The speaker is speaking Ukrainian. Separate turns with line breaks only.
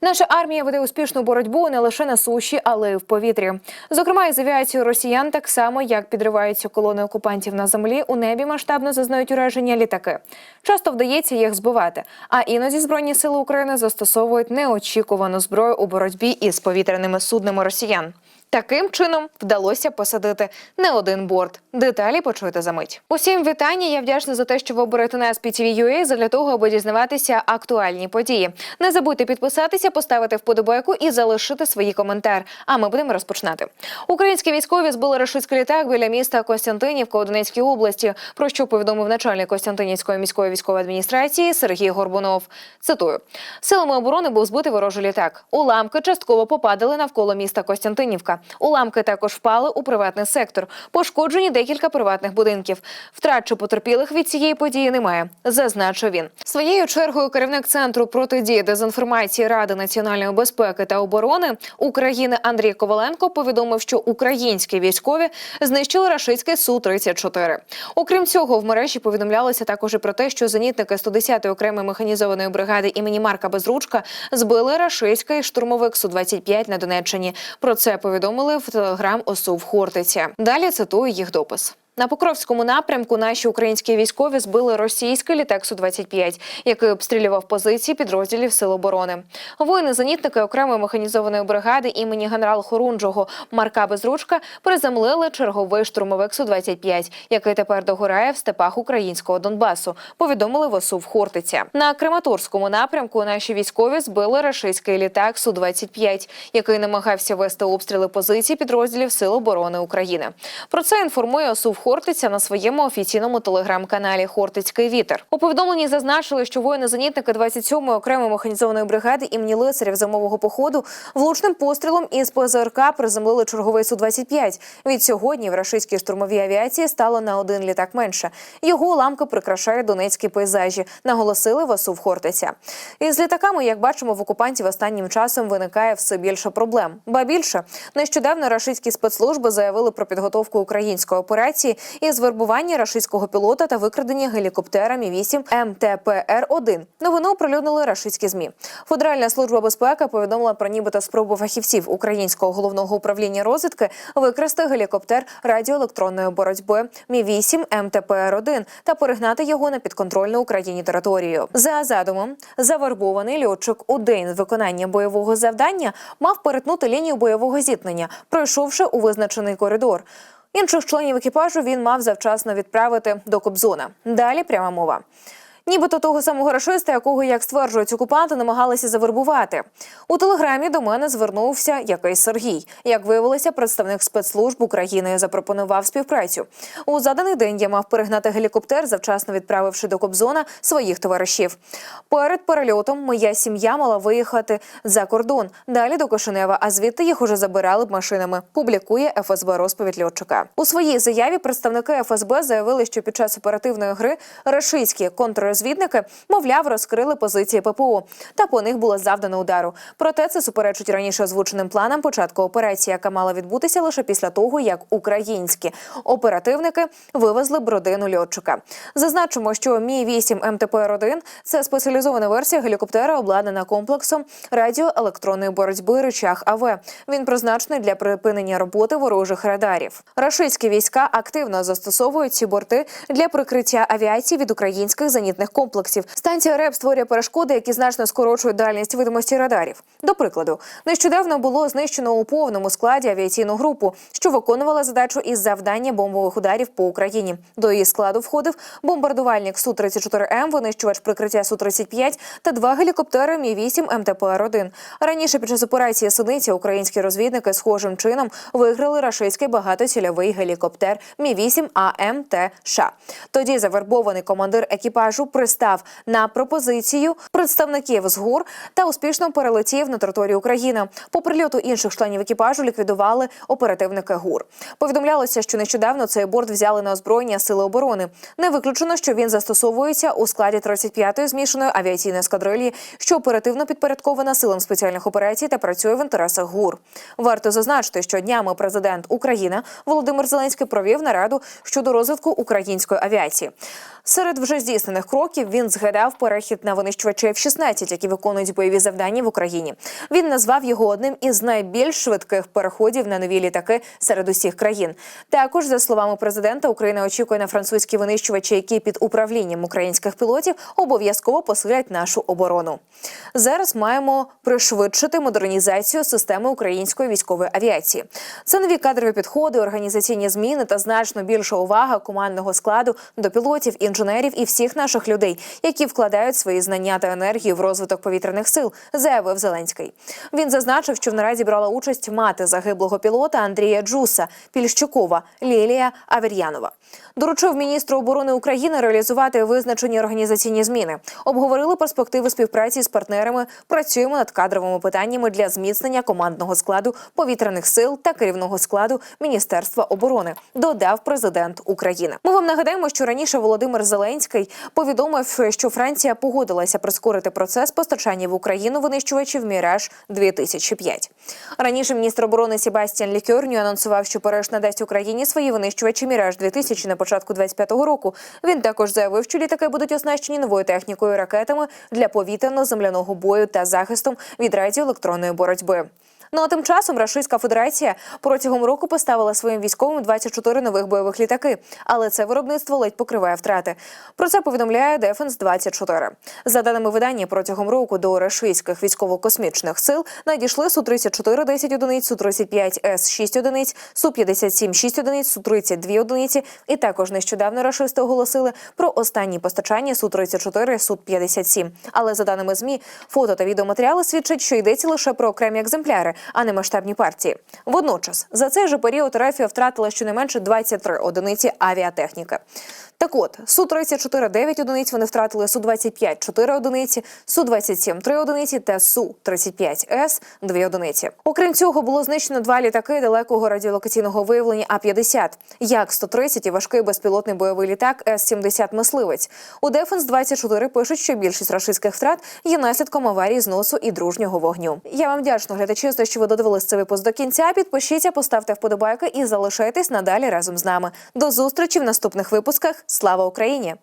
Наша армія веде успішну боротьбу не лише на суші, але й в повітрі. Зокрема, із авіацією росіян, так само як підриваються колони окупантів на землі, у небі масштабно зазнають ураження літаки. Часто вдається їх збивати. А іноді збройні сили України застосовують неочікувану зброю у боротьбі із повітряними суднами росіян. Таким чином вдалося посадити не один борт. Деталі почуєте за мить. Усім вітання. Я вдячна за те, що ви оберете нас PTV.ua задля того, аби дізнаватися актуальні події. Не забудьте підписатися, поставити вподобайку і залишити свої коментар. А ми будемо розпочинати. Українські військові збили рашистський літак біля міста Костянтинівка у Донецькій області. Про що повідомив начальник Костянтинівської міської військової адміністрації Сергій Горбунов. Цитую: силами оборони був збитий ворожий літак. Уламки частково попадали навколо міста Костянтинівка. Уламки також впали у приватний сектор. Пошкоджені декілька приватних будинків. Втрат чи потерпілих від цієї події немає. Зазначив він. Своєю чергою керівник центру протидії дезінформації Ради національної безпеки та оборони України Андрій Коваленко повідомив, що українські військові знищили рашистський су 34 Окрім цього, в мережі повідомлялося також і про те, що зенітники 110-ї окремої механізованої бригади імені Марка Безручка збили рашистський штурмовик су 25 на Донеччині. Про це повідомили в телеграм ОСУ в Хортиці. Далі цитую їх допис. На Покровському напрямку наші українські військові збили російський літак Су-25, який обстрілював позиції підрозділів Сил оборони. Воїни-зенітники окремої механізованої бригади імені генерал Хорунжого Марка Безручка приземлили черговий штурмовик Су-25, який тепер догорає в степах українського Донбасу. Повідомили в ОСУ в Хортиця. На Краматорському напрямку наші військові збили рашистський літак Су-25, який намагався вести обстріли позицій підрозділів Сил оборони України. Про це інформує ОСУ в Хортиця на своєму офіційному телеграм-каналі Хортицький вітер. У повідомленні зазначили, що воїни-зенітники 27-ї окремої механізованої бригади імені лицарів зимового походу влучним пострілом із ПЗРК приземлили черговий Су-25. Від сьогодні в рашистській штурмовій авіації стало на один літак менше. Його уламки прикрашають донецькі пейзажі, наголосили в в Хортиця. Із літаками, як бачимо, в окупантів останнім часом виникає все більше проблем. Ба більше нещодавно рашистські спецслужби заявили про підготовку української операції із вербування рашистського пілота та викрадення гелікоптера Мі-8 МТПР-1. Новину оприлюднили рашистські змі. Федеральна служба безпеки повідомила про нібито спробу фахівців українського головного управління розвідки викрасти гелікоптер радіоелектронної боротьби Мі-8 МТПР-1 та перегнати його на підконтрольну Україні територію. За задумом, завербований льотчик у день виконання бойового завдання мав перетнути лінію бойового зіткнення, пройшовши у визначений коридор. Інших членів екіпажу він мав завчасно відправити до Кобзона. Далі пряма мова. Нібито того самого рашиста, якого, як стверджують окупанти, намагалися завербувати. У телеграмі до мене звернувся якийсь Сергій. Як виявилося, представник спецслужб України запропонував співпрацю. У заданий день я мав перегнати гелікоптер, завчасно відправивши до Кобзона своїх товаришів. Перед перельотом моя сім'я мала виїхати за кордон, далі до Кишинева, а звідти їх уже забирали б машинами. Публікує ФСБ розповідь льотчика. У своїй заяві представники ФСБ заявили, що під час оперативної гри рашистські контррозвідники, мовляв, розкрили позиції ППО, та по них було завдано удару. Проте це суперечить раніше озвученим планам початку операції, яка мала відбутися лише після того, як українські оперативники вивезли б родину льотчика. Зазначимо, що Мі 8 МТПР-1 – це спеціалізована версія гелікоптера, обладнана комплексом радіоелектронної боротьби речах АВ. Він призначений для припинення роботи ворожих радарів. Рашистські війська активно застосовують ці борти для прикриття авіації від українських зенітних комплексів. Станція РЕП створює перешкоди, які значно скорочують дальність видимості радарів. До прикладу, нещодавно було знищено у повному складі авіаційну групу, що виконувала задачу із завдання бомбових ударів по Україні. До її складу входив бомбардувальник су 34 м винищувач прикриття су 35 та два гелікоптери Мі 8 МТПР-1. Раніше під час операції Синиця українські розвідники схожим чином виграли рашистський багатоцільовий гелікоптер Мі 8 АМТ США. Тоді завербований командир екіпажу пристав на пропозицію представників з ГУР та успішно перелетів на територію України. По прильоту інших членів екіпажу ліквідували оперативники ГУР. Повідомлялося, що нещодавно цей борт взяли на озброєння сили оборони. Не виключено, що він застосовується у складі 35-ї змішаної авіаційної ескадрилії, що оперативно підпорядкована силам спеціальних операцій та працює в інтересах ГУР. Варто зазначити, що днями президент України Володимир Зеленський провів нараду щодо розвитку української авіації. Серед вже здійснених років він згадав перехід на винищувачі F-16, які виконують бойові завдання в Україні. Він назвав його одним із найбільш швидких переходів на нові літаки серед усіх країн. Також, за словами президента, Україна очікує на французькі винищувачі, які під управлінням українських пілотів обов'язково посилять нашу оборону. Зараз маємо пришвидшити модернізацію системи української військової авіації. Це нові кадрові підходи, організаційні зміни та значно більша увага командного складу до пілотів, інженерів і всіх наших людей, які вкладають свої знання та енергію в розвиток повітряних сил, заявив Зеленський. Він зазначив, що в нараді брала участь мати загиблого пілота Андрія Джуса Пільщукова Лілія Авер'янова. Доручив міністру оборони України реалізувати визначені організаційні зміни. Обговорили перспективи співпраці з партнерами. Працюємо над кадровими питаннями для зміцнення командного складу повітряних сил та керівного складу Міністерства оборони. Додав президент України. Ми вам нагадаємо, що раніше Володимир Зеленський повідомив, що Франція погодилася прискорити процес постачання в Україну винищувачів Міраж 2005 Раніше міністр оборони Себастьян Лікерню анонсував, що Париж надасть Україні свої винищувачі Міраж 2000 на початку 25-го року. Він також заявив, що літаки будуть оснащені новою технікою ракетами для повітряно-земляного бою та захистом від радіоелектронної боротьби. Ну а тим часом Рашистська Федерація протягом року поставила своїм військовим 24 нових бойових літаки, але це виробництво ледь покриває втрати. Про це повідомляє Дефенс 24 За даними видання, протягом року до рашистських військово-космічних сил надійшли су 34 10 одиниць, су 35 С 6 одиниць, су 57 6 одиниць, су 32 одиниці. І також нещодавно рашисти оголосили про останні постачання су 34 су 57 Але за даними змі, фото та відеоматеріали свідчать, що йдеться лише про окремі екземпляри, а не масштабні партії. Водночас за цей же період Рефія втратила щонайменше 23 одиниці авіатехніки. Так от, Су-34 – 9 одиниць вони втратили, Су-25 – 4 одиниці, Су-27 – 3 одиниці та Су-35С – 2 одиниці. Окрім цього, було знищено два літаки далекого радіолокаційного виявлення А-50, Як-130 і важкий безпілотний бойовий літак С-70 «Мисливець». У Дефенс-24 пишуть, що більшість рашистських втрат є наслідком аварії зносу і дружнього вогню. Я вам вдячна, глядачі, за що ви додивились цей випуск до кінця. Підпишіться, поставте вподобайки і залишайтесь надалі разом з нами. До зустрічі в наступних випусках. Слава Україні!